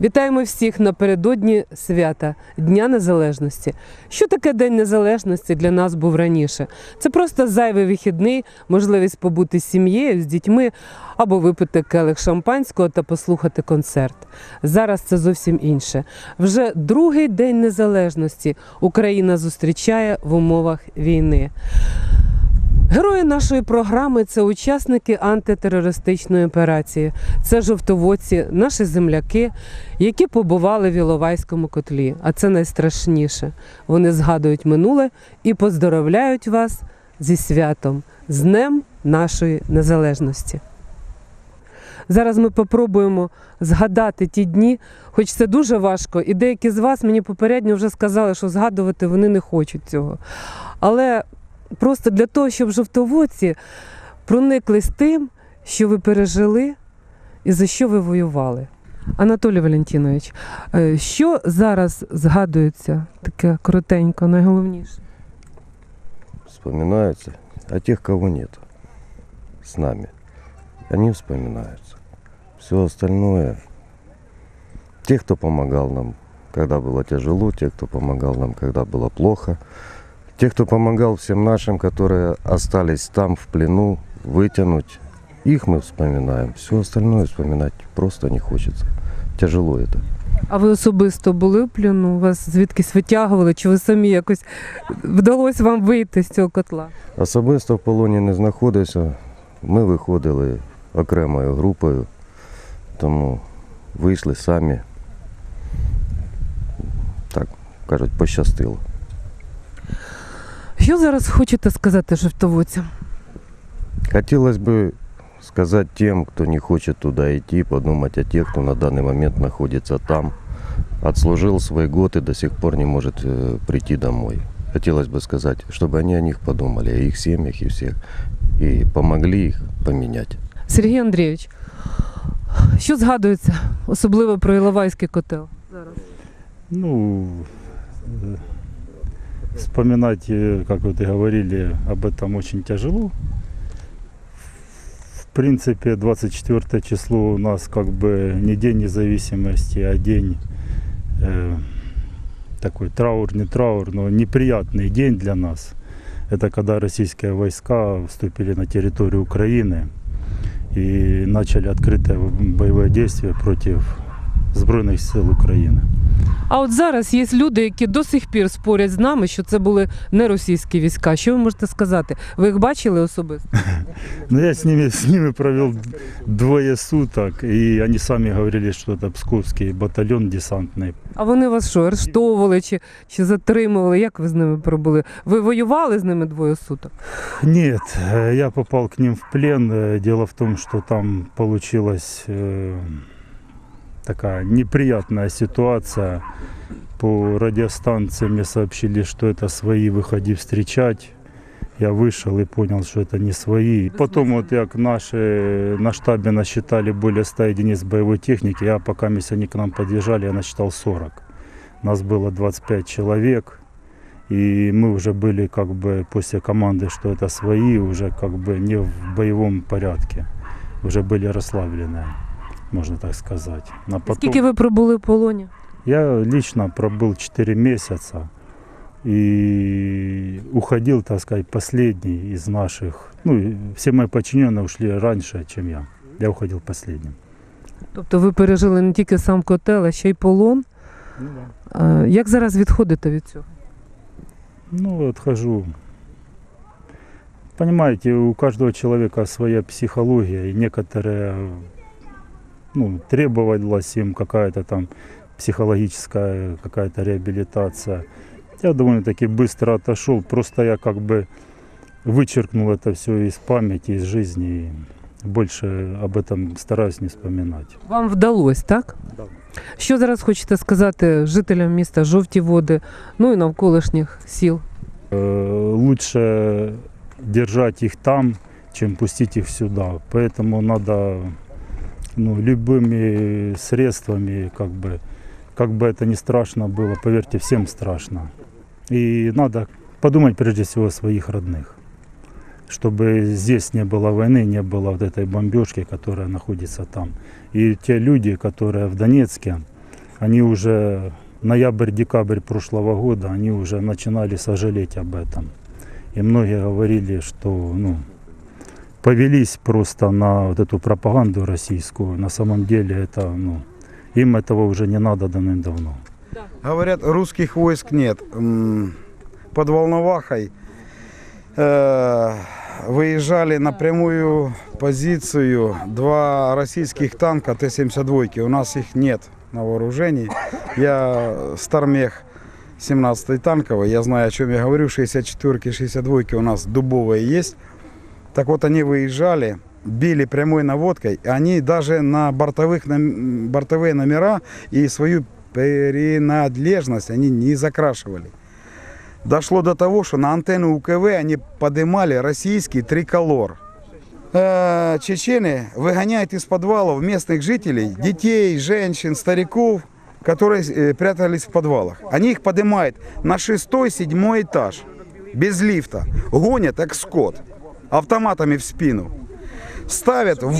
Вітаємо всіх напередодні свята Дня Незалежності. Що таке День Незалежності для нас був раніше? Це просто зайвий вихідний, можливість побути з сім'єю, з дітьми або випити келих шампанського та послухати концерт. Зараз це зовсім інше. Вже другий день незалежності Україна зустрічає в умовах війни. Герої нашої програми це учасники антитерористичної операції. Це жовтоводці, наші земляки, які побували в Іловайському котлі. А це найстрашніше. Вони згадують минуле і поздоровляють вас зі святом, з Днем нашої незалежності. Зараз ми попробуємо згадати ті дні, хоч це дуже важко, і деякі з вас мені попередньо вже сказали, що згадувати вони не хочуть цього. Але просто для того, щоб жовтоводці прониклись тим, що ви пережили і за що ви воювали. Анатолій Валентинович, е, що зараз згадується таке коротенько, найголовніше? вспоминаются, а тех, кого нет с нами, они вспоминаются. Все остальное, те, кто помогал нам, когда было тяжело, те, кто помогал нам, когда было плохо, те, кто помогал всем нашим, которые остались там в плену, вытянуть, их мы вспоминаем. Все остальное вспоминать просто не хочется. Тяжело это. А ви особисто були в плену? Вас звідкись витягували? Чи ви самі якось вдалося вам вийти з цього котла? Особисто в полоні не знаходився. Ми виходили окремою групою, тому вийшли самі. Так кажуть, пощастило. Що зараз хочете сказати жовтоводцям? Хотелось бы сказать тем, кто не хочет туда идти, подумать о тех, кто на данный момент находится там, отслужил свой год и до сих пор не может э, прийти домой. Хотелось бы сказать, чтобы они о них подумали, о их семьях и всех, и помогли их поменять. Сергій Андрійович, що згадується, особливо про Іловайський котел? Зараз. Ну, э, вспоминать, э, как и говорили, об этом очень тяжело. В принципе, 24 число у нас как бы не день независимости, а день э, такой траур, не траур, но неприятный день для нас. Это когда российские войска вступили на территорию Украины и начали открытое боевое действие против Збройних сил України. А от зараз є люди, які до сих пір спорять з нами, що це були не російські війська. Що ви можете сказати? Ви їх бачили особисто? Ну, я с ними, с ними провел двое суток, и они сами говорили, что это Псковский батальон десантный. А вони вас що, арештовували чи, чи затримували? Як ви з ними пробули? Ви воювали з ними двоє суток? Нет, э, я попал к ним в плен. Э, Дело в том, что там получилась э, Такая неприятная ситуация. По радиостанции мне сообщили, что это свои, выходи встречать. Я вышел и понял, что это не свои. Потом вот как наши на штабе насчитали более 100 единиц боевой техники, я пока если они к нам подъезжали, я насчитал 40. Нас было 25 человек. И мы уже были как бы после команды, что это свои, уже как бы не в боевом порядке. Уже были расслаблены, можно так сказать. А потом... Скільки ви пробули в полоні? Я лично пробыл 4 месяца и уходил, так сказать, последний из наших. Ну, и все мои подчиненные ушли раньше, чем я. Я уходил последним. Тобто ви пережили не тільки сам котел, а ще й полон. А, Як зараз відходите від цього? Ну, отхожу. Понимаете, у каждого человека своя психология, и некоторые, ну, требовалась им какая-то там психологическая какая-то реабилитация. Я довольно-таки быстро отошел, просто я как бы вычеркнул это все из памяти, из жизни, и больше об этом стараюсь не вспоминать. Вам вдалося, так? Да. Що зараз хочете сказати жителям міста Жовті Води, ну і навколишніх сіл? Э, лучше держать их там, чем пустить их сюда. Поэтому надо ну, любыми средствами, как бы, как бы это ни страшно было, поверьте, всем страшно. И надо подумать прежде всего о своих родных, чтобы здесь не было войны, не было вот этой бомбежки, которая находится там. И те люди, которые в Донецке, они уже ноябрь-декабрь прошлого года, они уже начинали сожалеть об этом. И многие говорили, что ну, повелись просто на вот эту пропаганду российскую. На самом деле это, ну, им этого уже не надо давным-давно. Говорят, русских войск нет. М, Под Волновахой э, выезжали на прямую позицию два российских танка Т-72. У нас их нет на вооружении. Я Стармех 17-й танковый. Я знаю, о чем я говорю. 64-ки, 62-ки у нас дубовые есть. Так вот, они выезжали, били прямой наводкой. Они даже на бортовых, бортовые номера и свою принадлежность они не закрашивали. Дошло до того, что на антенну УКВ они поднимали российский триколор. Э, Чечены выгоняют из подвалов местных жителей, детей, женщин, стариков, которые э, прятались в подвалах. Они их поднимают на шестой, седьмой этаж, без лифта, гонят как скот, автоматами в спину. Ставят, в-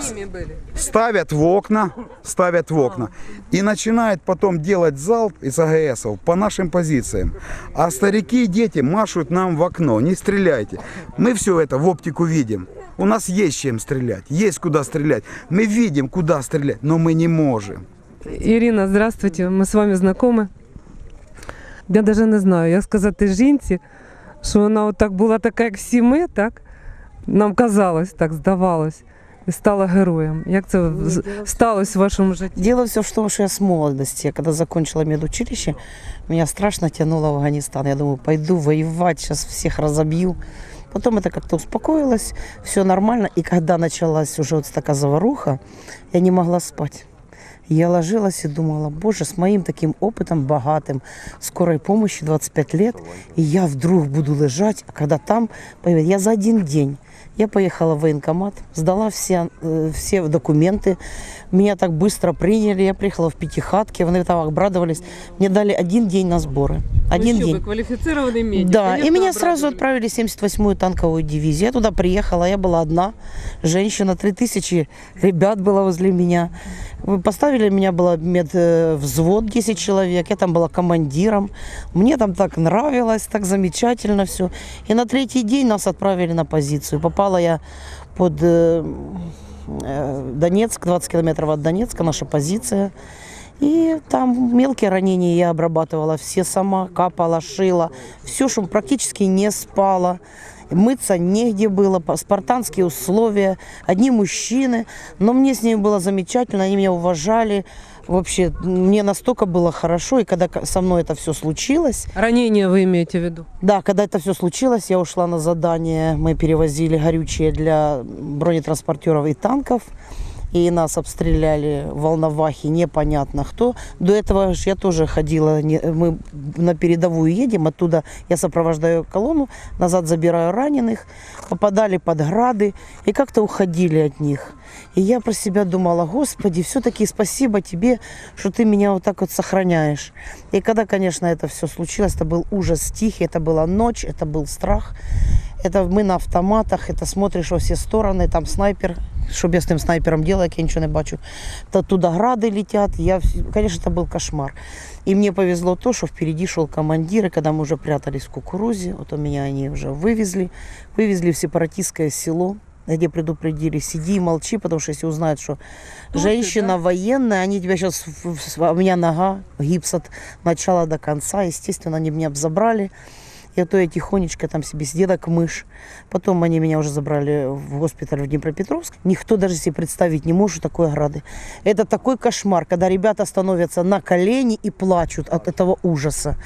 с ними были. ставят в окна, ставят в окна и начинают потом делать залп из АГСов по нашим позициям. А старики и дети машут нам в окно, не стреляйте. Мы все это в оптику видим. У нас есть чем стрелять, есть куда стрелять. Мы видим, куда стрелять, но мы не можем. Ірина, здравствуйте, ми з вами знайомі. Я навіть не знаю, як сказати жінці, що вона отак була така, як всі ми, так? Нам казалось, так здавалось, і стала героєм. Як це з- сталося в вашому житті? Дело все в том, что я с молодости, я когда закончила медучилище, меня страшно тянуло в Афганистан. Я думаю, пойду воевать, сейчас всех разобью. Потом это как-то успокоилось, все нормально. И когда началась уже вот такая заваруха, я не могла спать. Я ложилась и думала, боже, с моим таким опытом богатым, скорой помощи 25 лет, и я вдруг буду лежать, а когда там, появится- я за один день, я поехала в военкомат, сдала все, э, все документы, меня так быстро приняли, я приехала в пятихатке, вони там обрадовались, мне дали один день на сборы, один день. квалифицированный медик. Да, и меня сразу отправили в 78-ю танковую дивизию. Я туда приехала, я была одна, женщина, 3000 ребят было возле меня. Вы Поставили меня, было медвзвод 10 человек, я там была командиром. Мне там так нравилось, так замечательно все. И на третий день нас отправили на позицию. Попала я под э, э, Донецк, 20 километров от Донецка, наша позиция. И там мелкие ранения я обрабатывала все сама, капала, шила. Все, что практически не спала. Мыться негде было, по- спартанские условия, одни мужчины. Но мне с ними было замечательно, они меня уважали. Вообще, мне настолько было хорошо. И когда ко- со мной это все случилось, Ранение вы имеете в виду? да, когда это все случилось, я ушла на задание. Мы перевозили горючее для бронетранспортеров и танков. И нас обстреляли в Волновахе, непонятно кто. До этого ж я тоже ходила, мы на передовую едем, оттуда я сопровождаю колонну, назад забираю раненых, попадали под грады и как-то уходили от них. И я про себя думала, Господи, все-таки спасибо тебе, что ты меня вот так вот сохраняешь. И когда, конечно, это все случилось, это был ужас тихий, это была ночь, это был страх. Это мы на автоматах, это смотришь во все стороны, там снайпер, що б я з тим снайпером делала, як я нічого не бачу. Та туди гради летять. Я, вс- конечно, это был кошмар. И мне повезло то, что впереди шел командир, и когда мы уже прятались в кукурузе, вот у меня они уже вывезли, вывезли в сепаратистское село, где предупредили, сиди и молчи, потому что если узнают, что женщина военная, они тебя сейчас, у меня нога, гипс от начала до конца, естественно, они меня забрали. И то я тихонечко там себе сидела, как мышь. Потом они меня уже забрали в госпиталь в Днепропетровск. Никто даже себе представить не может, что такое ограды. Это такой кошмар, когда ребята становятся на колени и плачут от этого ужаса.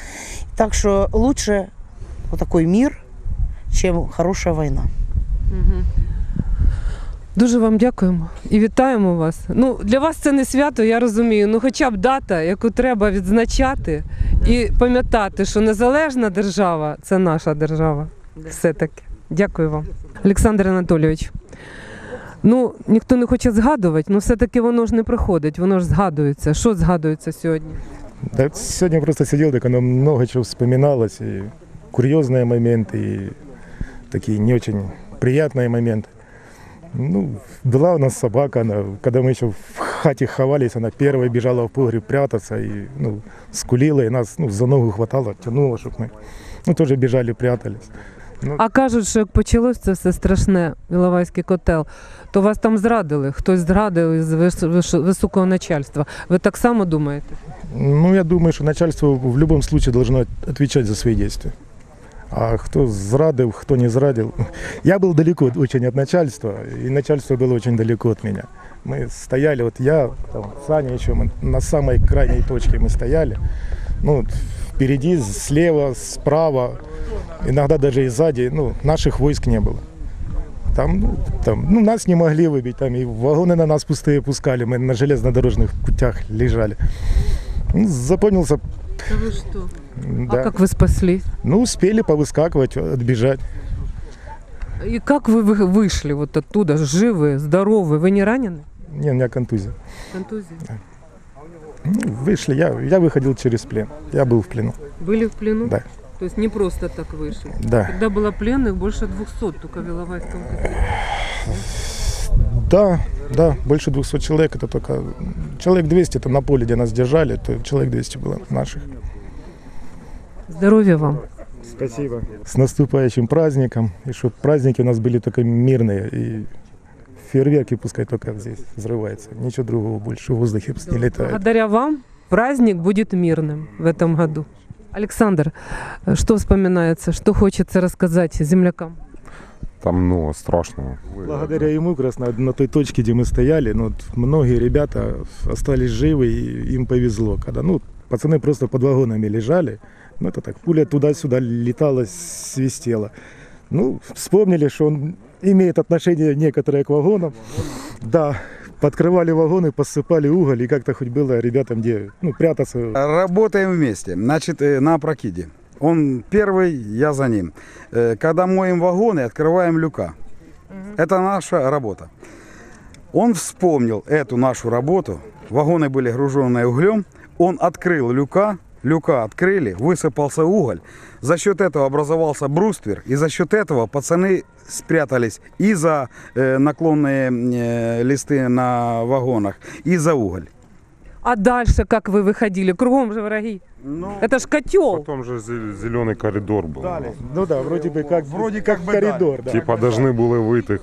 Так что лучше вот такой мир, чем хорошая война. Дуже вам дякуємо і вітаємо вас. Ну, для вас це не свято, я розумію. Ну, хоча б дата, яку треба відзначати і пам'ятати, що незалежна держава це наша держава. Все-таки. Дякую вам. Олександр Анатолійович. Ну, ніхто не хоче згадувати, але все-таки воно ж не приходить, воно ж згадується. Що згадується сьогодні? Да, сегодня просто сидел, так оно много чего вспоминалось, и курьезные моменты, и такие не очень приятные моменты. Ну, была у нас собака, она, когда мы еще в хате ховались, она первая бежала в погреб прятаться и ну, скулила, и нас ну, за ногу хватало, тянуло, чтобы мы ну, тоже бежали, прятались. А кажуть, що як почалось це все страшне, Іловайський котел, то вас там зрадили, хтось зрадив із вис- виш- високого начальства. Ви так само думаєте? Ну, я думаю, что начальство в любом случае должно отвечать за свои действия. А кто зрадил, кто не зрадил. Я был далеко очень от начальства, и начальство было очень далеко от меня. Мы стояли, вот я, там, Саня еще, мы на самой крайней точке мы стояли. Ну, впереди, слева, справа, иногда даже и сзади, ну, наших войск не было. Там, ну, там, ну, нас не могли выбить, там и вагоны на нас пустые пускали, мы на железнодорожных путях лежали. Ну, запомнился, Та ви що? да. А як ви спаслись? Ну, успели повыскакивать, отбежать. И как вы вы вышли вот оттуда, живы, здоровы? Вы не ранены? Не, у меня контузия. Контузия? Ну, вышли, я, я выходил через плен. Я был в плену. Были в плену? Да. То есть не просто так вышли? Да. Когда было пленных больше 200 только в Иловайском. Да, да, больше 200 человек. Это только человек 200 это на поле, где нас держали, то человек 200 было наших. Здоровья вам. Спасибо. С наступающим праздником. И чтобы праздники у нас были только мирные. И фейерверки пускай только здесь взрываются. Ничего другого больше в воздухе не летает. Благодаря вам праздник будет мирным в этом году. Александр, что вспоминается, что хочется рассказать землякам? Там, ну, страшно. Благодаря ему, как раз на, на той точке, где мы стояли, ну, многие ребята остались живы, и им повезло. Когда, ну, пацаны просто под вагонами лежали, ну, это так, пуля туда-сюда летала, свистела. Ну, вспомнили, что он имеет отношение некоторое к вагонам. Да, подкрывали вагоны, посыпали уголь, и как-то хоть было ребятам где, ну, прятаться. Работаем вместе. Значит, э, на прокиде. Он первый, я за ним. Э, Когда моем вагоны, открываем люка. Это наша работа. Он вспомнил эту нашу работу. Вагоны были груженные углем. Он открыл люка, люка открыли, высыпался уголь. За счет этого образовался бруствер, и за счет этого пацаны спрятались и за э, наклонные э, листы на вагонах, и за уголь. А дальше как вы выходили? Кругом же враги. Ну, Это ж котел. Потом же зеленый коридор был. Ну да, вроде бы как, Вроде как бы коридор, да. Типа должны були вийти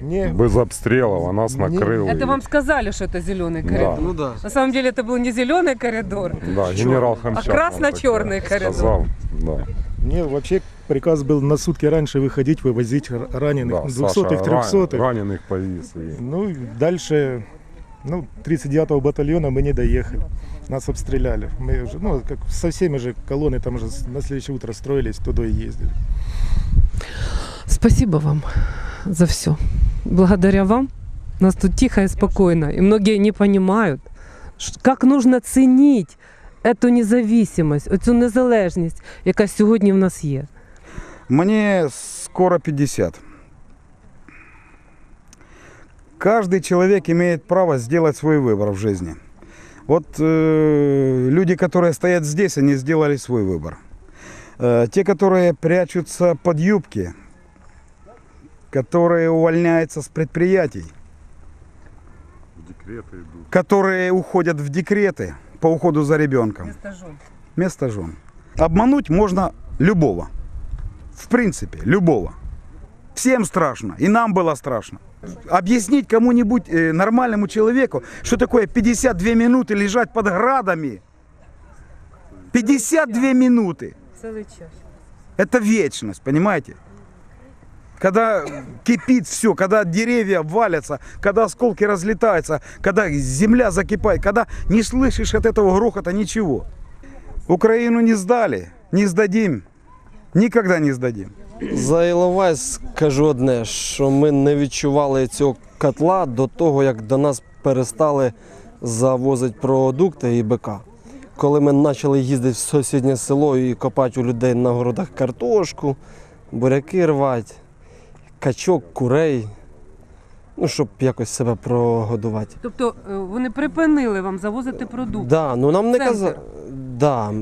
Не, без обстрілів, а нас Ні. накрили. Это вам сказали, что это зеленый коридор. Да, да. На самом деле это был не зеленый коридор. да, генерал Хамчак. А красно-чорний нам таке коридор. Сказав, да. Не, вообще приказ был на сутки раньше выходить, вывозить р- раненых, Да, 200-х, Саша ран- 300-х. ранених повіз. І... Ну, и дальше, ну, 39-го батальона мы не доехали. Нас обстреляли. Мы уже, ну, как со всеми же колонны там уже с- на следующее утро строились, туда и ездили. Спасибо вам за все. Благодаря вам у нас тут тихо и спокойно. И многие не понимают, ш- как нужно ценить эту независимость, оцю незалежність, яка сьогодні в нас є. Мне скоро 50. Каждый человек имеет право сделать свой выбор в жизни. Вот э, люди, которые стоят здесь, они сделали свой выбор. Э, те, которые прячутся под юбки, которые увольняются с предприятий, которые уходят в декреты по уходу за ребенком. Место жен. Обмануть можно любого. В принципе, любого. Всем страшно. И нам было страшно. Объяснить кому-нибудь э, нормальному человеку, что такое 52 минуты лежать под градами. 52 минуты. Целый час. Это вечность, понимаете? Когда кипит все, когда деревья валятся, когда осколки разлетаются, когда земля закипает, когда не слышишь от этого грохота ничего. Украину не сдали, не сдадим, никогда не сдадим. За Іловай скажу одне, що ми не відчували цього котла до того, як до нас перестали завозити продукти і БК. Коли ми почали їздити в сусіднє село і копати у людей на городах картошку, буряки рвати, качок, курей, ну, щоб якось себе прогодувати. Тобто е, вони припинили вам завозити продукти. Да, ну нам не Центр. казали. Да,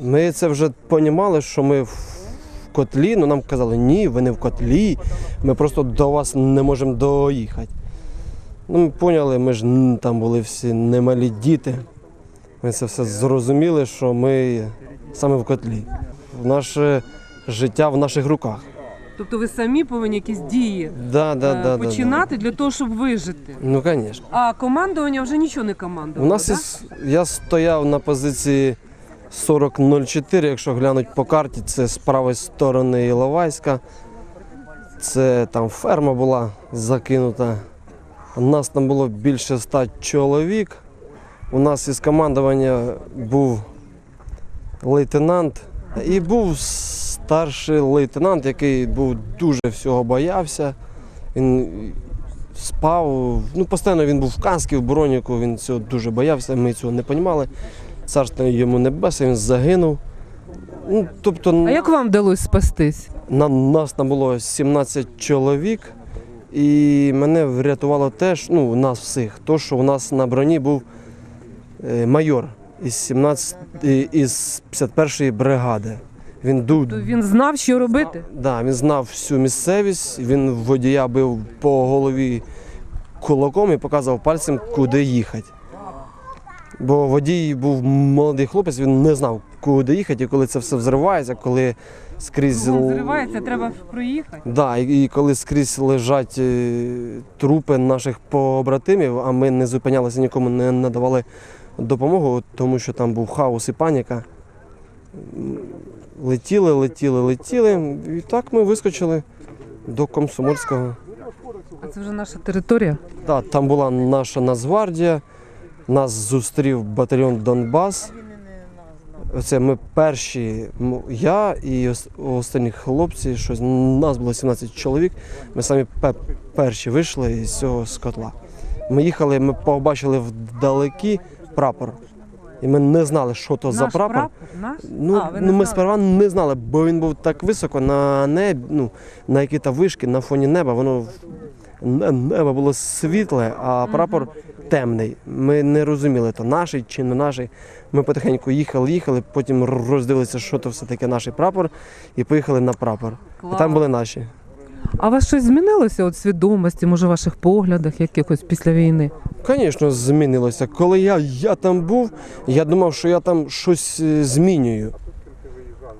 ми це вже розуміли, що ми в котлі, ну нам казали, ні, ви не в котлі, ми просто до вас не можемо доїхати. Ну, ми поняли, ми ж там були всі немалі діти. Ми це все зрозуміли, що ми саме в котлі. Наше життя в наших руках. Тобто ви самі повинні якісь дії Да, да, е, да, да, да. починати для того, щоб вижити. Ну, звісно. А командування вже нічого не У нас із, я стояв на позиції 40.04, якщо глянуть по карті, це з правої сторони Іловайська. Це там ферма була закинута. У нас там було більше ста чоловік. У нас із командування був лейтенант і був старший лейтенант, який був дуже всього боявся. Він спав. Ну, постійно він був в касці, в броніку, він цього дуже боявся, ми цього не розуміли. Царство йому небесне, він загинув. Ну, тобто, А як вам вдалося спастись? на нас там було 17 чоловік, і мене врятувало теж, ну, нас всіх, то, що у нас на броні був е, майор із 17, і- із 51-ї бригади. Він ду, То він знав, що робити. Да, він знав всю місцевість, він водія бив по голові кулаком і показував пальцем, куди їхати. Бо водій був молодий хлопець, він не знав, куди їхати, і коли це все взривається, коли скрізь. Зривається, треба проїхати. Да, і, і коли скрізь лежать е, трупи наших побратимів, а ми не зупинялися, нікому не надавали допомогу, тому що там був хаос і паніка. М, Летіли, летіли, летіли. І так ми вискочили до Комсомольського. А це вже наша територія. Да, там була наша Нацгвардія, нас зустрів батальйон Донбас. Оце ми перші, я і останні хлопці, щось, нас було 17 чоловік. Ми самі перші вийшли із цього з котла. Ми їхали, ми побачили вдалекі прапор. І ми не знали, що то за Наш прапор. Наш? Ну, а, ви не ну ми знали? сперва не знали, бо він був так високо на небі, ну, на які то вишки, на фоні неба. Воно не- небо було світле, а прапор темний. Ми не розуміли, то наш чи не наш. Ми потихеньку їхали, їхали, потім роздивилися, що то все таке наш прапор, і поїхали на прапор. І там були наші. А у вас щось змінилося от свідомості, може, в ваших поглядах якихось після війни? Звісно, змінилося. Коли я, я там був, я думав, що я там щось е, змінюю.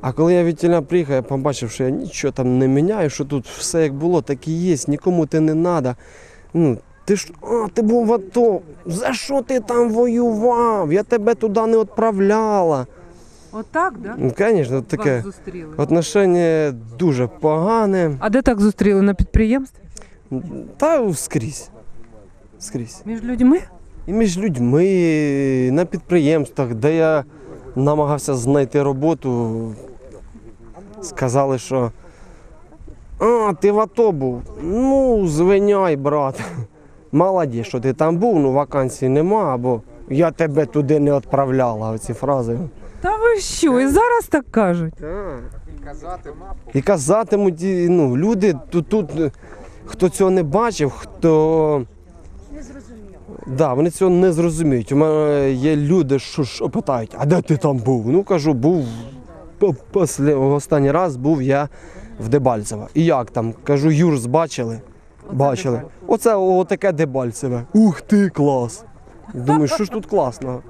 А коли я від тіля приїхав, я побачив, що я нічого там не міняю, що тут все як було, так і є, нікому ти не треба. Ну, ти ж, а, ти був в АТО, за що ти там воював? Я тебе туди не відправляла. Отак, да? Ну, звісно, Вас таке зустріли. отношення дуже погане. А де так зустріли на підприємстві? Та скрізь. Скрізь. Між людьми? І між людьми, на підприємствах, де я намагався знайти роботу, сказали, що а, ти в АТО був. Ну, звиняй, брат. Молодець, що ти там був, ну вакансій нема, або я тебе туди не відправляла. Оці фрази. Та ви що? І зараз так кажуть. І казатимуть, і, ну, люди тут, тут, хто цього не бачив, хто. Да, вони цього не зрозуміють. У мене є люди, що, що питають, а де ти там був? Ну кажу, був останній раз був я в Дебальцево. І як там? Кажу, Юрс бачили? Бачили. Оце отаке Дебальцеве. Ух ти, клас. Думаю, що ж тут класного?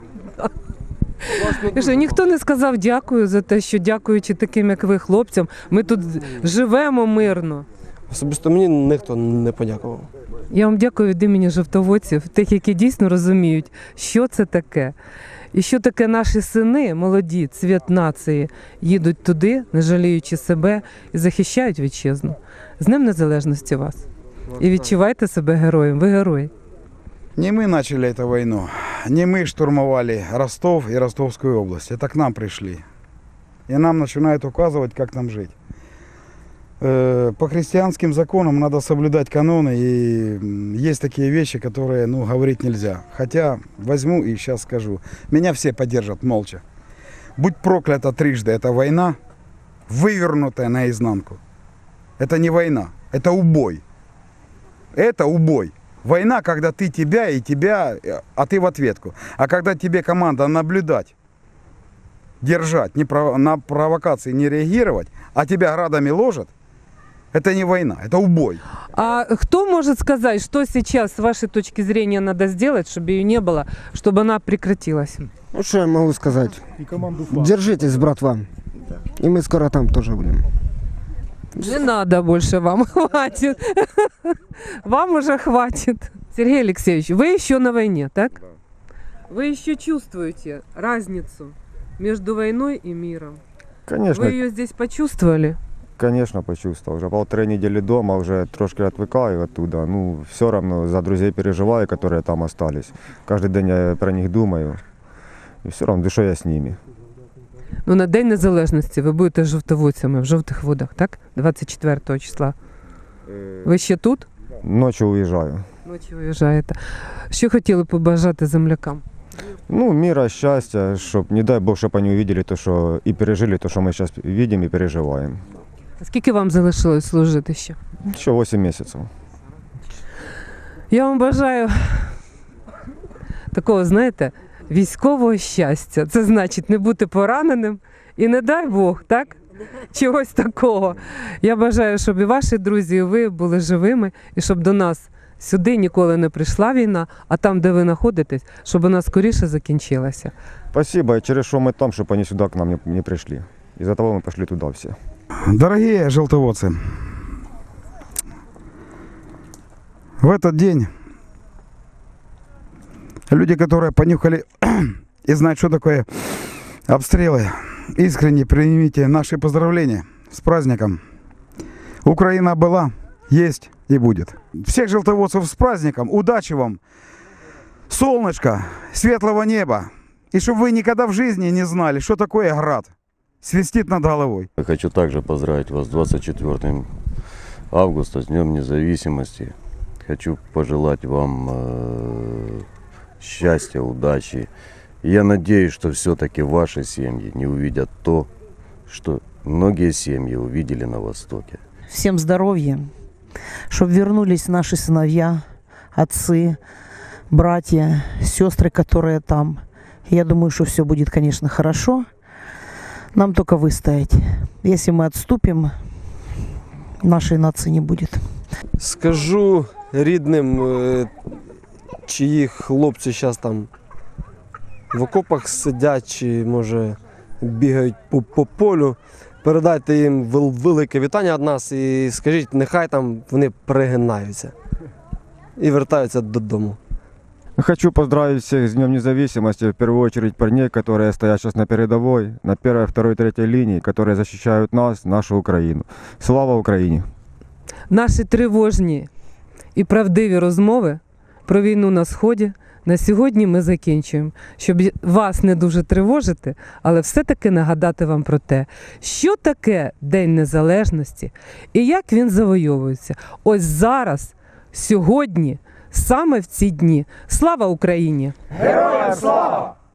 Класно що, ніхто не сказав дякую за те, що дякуючи таким, як ви, хлопцям, ми тут живемо мирно. Особисто мені ніхто не подякував. Я вам дякую від імені жовтоводців, тих, які дійсно розуміють, що це таке. І що таке наші сини, молоді, цвіт нації, їдуть туди, не жаліючи себе, і захищають вітчизну. З Днем Незалежності вас. І відчувайте себе героєм. Ви герої. Не мы начали эту войну, не мы штурмовали Ростов и Ростовскую область. Это к нам пришли. И нам начинают указывать, как нам жить. Э, По христианским законам надо соблюдать каноны, и м, есть такие вещи, которые ну, говорить нельзя. Хотя возьму и сейчас скажу. Меня все поддержат молча. Будь проклята трижды эта война, вывернутая наизнанку. Это не война, это убой. Это убой. Война, когда ты тебя и тебя, э, а ты в ответку. А когда тебе команда наблюдать, держать, не прово- на провокации не реагировать, а тебя градами ложат, Это не война, это убой. А кто может сказать, что сейчас, с вашей точки зрения, надо сделать, чтобы ее не было, чтобы она прекратилась? Ну, что я могу сказать? Держитесь, братва. И мы скоро там тоже будем. Не надо больше вам, хватит. Вам уже хватит. Сергей Алексеевич, вы еще на войне, так? Вы еще чувствуете разницу между войной и миром? Конечно, Вы ее здесь почувствовали? Конечно, почувствовал. Уже полторы недели дома, уже трошки отвыкаю оттуда. Ну, все равно за друзей переживаю, которые там остались. Каждый день я про них думаю. І все одно душою я з ними. Ну, на День Незалежності ви будете жовтоводцями в жовтих водах, так? 24 числа. Ви ще тут? Ночі уїжджаю. Ночі виїжджаєте. Що хотіли побажати землякам? Ну, мира, щастя, щоб, не дай Бог, щоб вони увидели то, що і пережили то, що ми зараз бачимо і переживаємо. А Скільки вам залишилось служити ще? Ще 8 місяців. Я вам бажаю такого, знаєте, військового щастя. Це значить не бути пораненим і не дай Бог, так? Чогось такого. Я бажаю, щоб і ваші друзі, і ви були живими, і щоб до нас сюди ніколи не прийшла війна, а там, де ви знаходитесь, щоб вона скоріше закінчилася. Спасибо, і через що ми там, щоб вони сюди к нам не, не прийшли. Із-за того ми пішли туди всі. Дорогие желтоводцы, в этот день люди, которые понюхали и знают, что такое обстрелы, искренне примите наши поздравления с праздником. Украина была, есть и будет. Всех желтоводцев с праздником, удачи вам, солнышко, светлого неба. И чтобы вы никогда в жизни не знали, что такое град. Свистит над головой. Я хочу также поздравить вас с 24 августа, с Днем Независимости. Хочу пожелать вам э, счастья, удачи. И я надеюсь, что все-таки ваши семьи не увидят то, что многие семьи увидели на Востоке. Всем здоровья, чтобы вернулись наши сыновья, отцы, братья, сестры, которые там. Я думаю, что все будет, конечно, хорошо. Нам только выстоять. Если мы отступим, нашей нации не будет. Скажу рідним, чиї хлопці зараз там в окопах сидять, чи може бігають по, по полю. Передайте їм велике вітання від нас і скажіть, нехай там вони пригинаються і вертаються додому. Хочу поздравить всех с Днем Независимости, в первую очередь парней, которые стоят сейчас на передовой, на первой, второй, третьей линии, которые защищают нас, нашу Украину. Слава Украине! Наші тривожні і правдиві розмови про війну на сході на сьогодні ми закінчуємо. Щоб вас не дуже тривожити, але все-таки нагадати вам про те, що таке День Незалежності і як він завойовується. Ось зараз, сьогодні, саме в ці дні. Слава Україні! Героям слава!